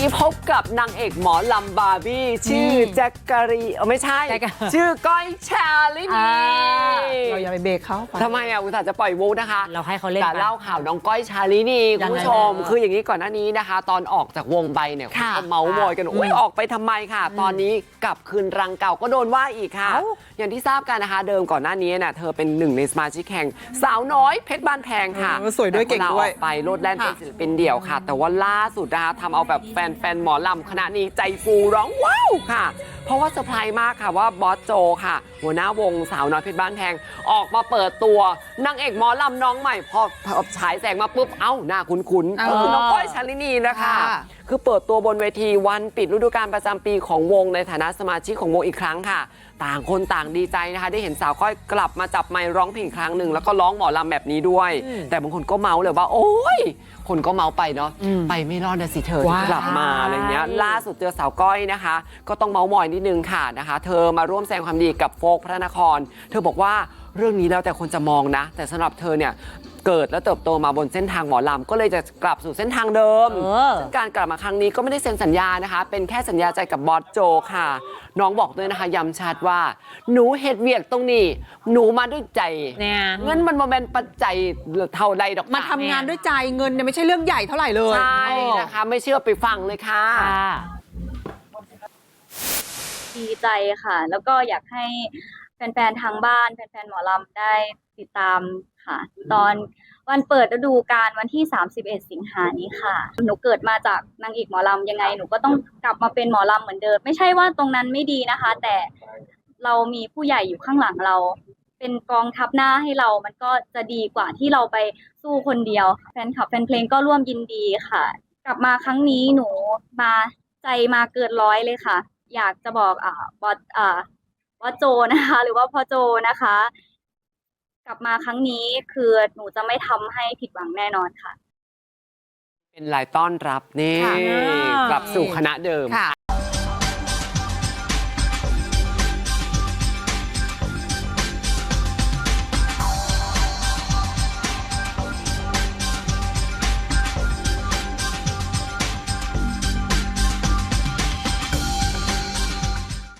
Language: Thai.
นี้พบกับนางเอกหมอลำบาร์บี้ ชื่อแจ็คกะรีเออไม่ใช่ แจ็คกะ ชื่อก้อยชาลินีอ่าเราอย่าไปเบรกเขาไป ทำไมอะอุตส่าห์จะปล่อยวูนะคะเราให้เขาเล่นแต่ไป เล่าข่าวน้องก้อยชาลินียัคุณงไงผู้ชมแม่คืออย่างนี้ก่อนหน้านี้นะคะ ตอนออกจากวงไปเนี่ยค่ะก็เมาส์มอยกันอืมอุ้ยออกไปทำไมค่ะ ตอนนี้กลับคืนรังเก่าก็โดนว่าอีกค่ะ เอ้า อย่างที่ทราบกันนะคะเดิมก่อนหน้านี้น่ะเธอเป็นหนึ่งในสมาชิกแข่งสาวน้อยเพชรบ้านแพงค่ะเออสวยด้วยเก่งด้วย แต่พอลาออไปโลดแล่นเป็นค่ะศิลปินเดี่ยวค่ะ แต่ว่าล่าสุดนะคะทำเอาแบบแฟนแฟนหมอลำคณะนี้ใจฟูร้องว้าวค่ะเพราะว่าเซอร์ไพรส์มากค่ะว่าบอสโจค่ะ หัวหน้าวงสาวน้อยเพชรบ้านแพงออกมาเปิดตัวนางเอกหมอลำน้องใหม่ พอพอฉายแสงมาปุ๊บเอ้าหน้าคุ้นๆเออก็คือน้องก้อยชาลินีนะคะค่ะคือเปิดตัวบนเวทีวันปิดฤดูกาลประจำปีของวงในฐานะสมาชิกของวงอีกครั้งค่ะ ต่างคนต่างดีใจนะคะ ได้เห็นสาวก้อยกลับมาจับไมค์ร้องเพลงอีกครั้งหนึ่งแล้วก็ร้องหมอลำแบบนี้ด้วยอืมแต่บางคนก็เมาส์เลยว่า โอ๊ยคนก็เมาส์ไปเนาะอืมไปไม่รอดนะสิเธอว้ายที่กลับมาอะไรเงี้ยล่าสุดเจอสาวก้อยนะคะ ก็ต้องเมาส์มอยนิดนึงค่ะนะคะ เธอมาร่วมแสดงความดีกับโฟกพระนคร เธอบอกว่าเรื่องนี้แล้วแต่คนจะมองนะ แต่สำหรับเธอเนี่ยเกิดและเติบโตมาบนเส้นทางหมอลำก็เลยจะกลับสู่เส้นทางเดิมเออซึ่งการกลับมาครั้งนี้ก็ไม่ได้เซ็นสัญญานะคะ เป็นแค่สัญญาใจกับบอสโจค่ะ น้องบอกด้วยนะคะย้ำชัดว่า หนูเฮ็ดเวียกตรงนี้ หนูมาด้วยใจเนี่ยเงินมันมาเป็นปัจจัยเท่าใดดอกมาทำงานด้วยใจเงินเนี่ยไม่ใช่เรื่องใหญ่เท่าไหร่เลยใช่นะคะ ไม่เชื่อไปฟังเลยค่ะค่ะ ดีใจค่ะ แล้วก็อยากให้แฟนๆทางบ้าน แฟนๆหมอลำได้ติดตามค่ะ ตอนวันเปิดฤดูกาลวันที่ 31 สิงหานี้ค่ะ หนูเกิดมาจากนางเอกหมอลำยังไง หนูก็ต้องกลับมาเป็นหมอลำเหมือนเดิม ไม่ใช่ว่าตรงนั้นไม่ดีนะคะ แต่เรามีผู้ใหญ่อยู่ข้างหลังเรา เป็นกองทัพหน้าให้เรา มันก็จะดีกว่าที่เราไปสู้คนเดียว แฟนคลับแฟนเพลงก็ร่วมยินดีค่ะ กลับมาครั้งนี้หนูมาใจมาเกินร้อยเลยค่ะ อยากจะบอกอ่าบอสอ่าบอสโจนะคะ หรือว่าพ่อโจนะคะ กลับมาครั้งนี้คือหนูจะไม่ทำให้ผิดหวังแน่นอนค่ะ เป็นลายต้อนรับนี่ค่ะ กลับสู่คณะเดิม ค่ะ